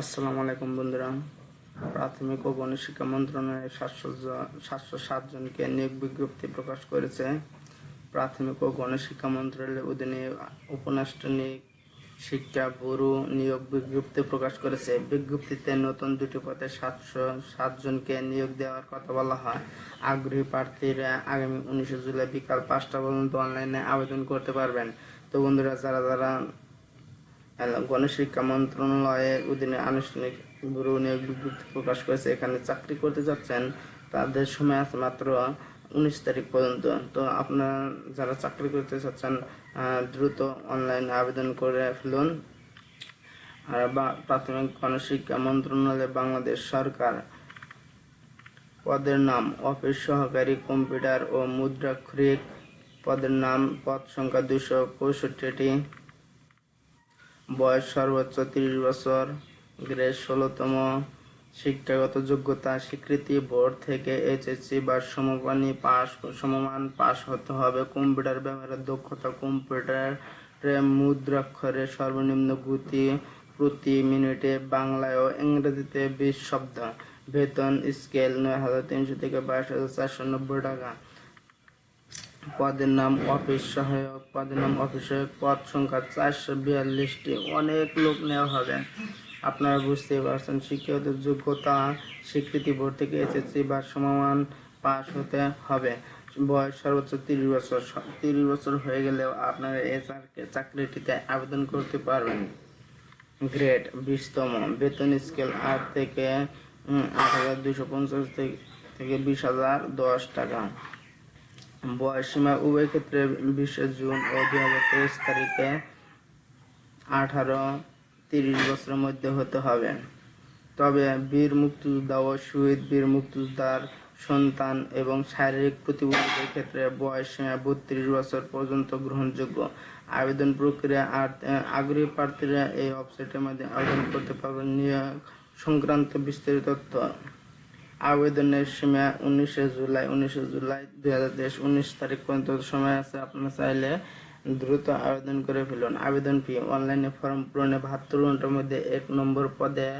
আসসালামু আলাইকুম বন্ধুরা। প্রাথমিক ও গণশিক্ষা মন্ত্রণালয় সাতশো সাতশো সাত জনকে নিয়োগ বিজ্ঞপ্তি প্রকাশ করেছে। প্রাথমিক ও গণশিক্ষা মন্ত্রণালয়ের অধীনে উপনাষ্টনিক শিক্ষা ব্যুরো নিয়োগ বিজ্ঞপ্তি প্রকাশ করেছে। বিজ্ঞপ্তিতে নতুন দুটি পদে সাতশো সাত জনকে নিয়োগ দেওয়ার কথা বলা হয়। আগ্রহী প্রার্থীরা আগামী উনিশে জুলাই বিকাল পাঁচটা পর্যন্ত অনলাইনে আবেদন করতে পারবেন। তো বন্ধুরা, যারা যারা গণশিক্ষা মন্ত্রণালয়ের অধীনে আনুষ্ঠানিক ব্যুরো নিয়োগ বিজ্ঞপ্তি প্রকাশ করেছে। এখানে চাকরি করতে যাচ্ছেন, তাদের সময় আছে মাত্র উনিশ তারিখ পর্যন্ত। তো আপনারা যারা চাকরি করতে চাচ্ছেন দ্রুত অনলাইনে আবেদন করে ফেলুন। আর বা- প্রাথমিক গণশিক্ষা মন্ত্রণালয় বাংলাদেশ সরকার পদের নাম, অফিস সহকারী কম্পিউটার ও মুদ্রাক্ষরিক পদের নাম, পদ সংখ্যা দুশো পঁয়ষট্টিটি। বয়স সর্বোচ্চ তিরিশ বছর। গ্রেড ষোলোতম। শিক্ষাগত যোগ্যতা, স্বীকৃতি বোর্ড থেকে এইচএসসি বা সমমানী পাস, সমমান পাস হতে হবে। কম্পিউটার ব্যবহারের দক্ষতা, কম্পিউটার মুদ্রাক্ষরে সর্বনিম্ন গতি প্রতি মিনিটে বাংলায় ও ইংরেজিতে বিশ শব্দ। বেতন স্কেল নয় হাজার তিনশো থেকে বাইশ হাজার চারশো নব্বই টাকা। পদের নাম অফিস সহায়ক পদের নাম অফিস সহায়ক, পদ সংখ্যা চারশো বিয়াল্লিশটি। অনেক লোক নেওয়া হবে। আপনারা বুঝতেই পারছেন, শিক্ষাগত যোগ্যতা, স্বীকৃতি বোর্ড থেকে এসএসসি বা সমমান পাস হতে হবে। বয়স সর্বোচ্চ তিরিশ বছর। তিরিশ বছর হয়ে গেলেও আপনারা চাক- চাকরিটিতে আবেদন করতে পারবেন। গ্রেড বিশতম। বেতন স্কেল আট থেকে আট হাজার দুশো পঞ্চাশ থেকে বিশ হাজার দশ টাকা। বয়সীমা উভয় ক্ষেত্রে বিশে জুন ও দুই হাজার তেইশ তারিখে আঠারো, তিরিশ বছরের মধ্যে হতে হবে। তবে বীর মুক্তিযোদ্ধা ও শহীদ বীর মুক্তিযোদ্ধার সন্তান এবং শারীরিক প্রতিবন্ধীদের ক্ষেত্রে বয়স সীমা বত্রিশ বছর পর্যন্ত গ্রহণযোগ্য। আবেদন প্রক্রিয়া আর আগ্রহী প্রার্থীরা এই ওয়েবসাইটের মাধ্যমে আবেদন করতে পারবেন। নিয়োগ সংক্রান্ত বিস্তারিত তথ্য। আবেদনের সীমা উনিশে জুলাই উনিশে জুলাই দুই হাজার তেইশ, উনিশ তারিখ পর্যন্ত সময় আছে, আপনারা চাইলে দ্রুত আবেদন করে ফেলুন। আবেদন ফি, অনলাইনে ফর্ম পূরণে বাহাত্তর ঘণ্টার মধ্যে এক নম্বর পদে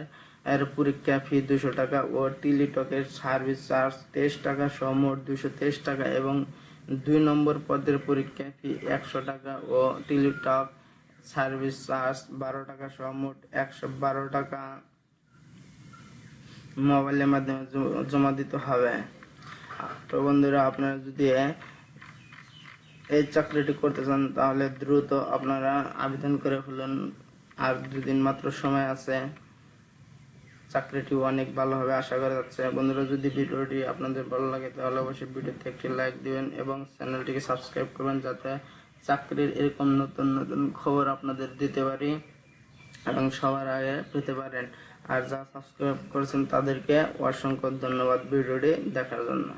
এর পরীক্ষা ফি দুশো টাকা ও টিলিটকের সার্ভিস চার্জ তেইশ টাকা সহ মোট দুশো তেইশ টাকা এবং দুই নম্বর পদের পরীক্ষা ফি একশো টাকা ও টিলিটক সার্ভিস চার্জ বারো টাকা সহ মোট একশো বারো টাকা মোবাইলের মাধ্যমে জমা দিতে হবে। তো বন্ধুরা, আপনারা যদি এই চাকরিটি করতে চান, তাহলে দ্রুত আপনারা আবেদন করে ফেলুন। আর দুদিন মাত্র সময় আছে। চাকরিটি অনেক ভালো হবে, আশা করা যাচ্ছে। বন্ধুরা, যদি ভিডিওটি আপনাদের ভালো লাগে, তাহলে অবশ্যই ভিডিওতে একটি লাইক দিবেন এবং চ্যানেলটিকে সাবস্ক্রাইব করবেন, যাতে চাকরির এরকম নতুন নতুন খবর আপনাদের দিতে পারি এবং সবার আগে পেতে পারেন। আর যারা সাবস্ক্রাইব করেছেন তাদেরকে অসংখ্য ধন্যবাদ ভিডিওটি দেখার জন্য।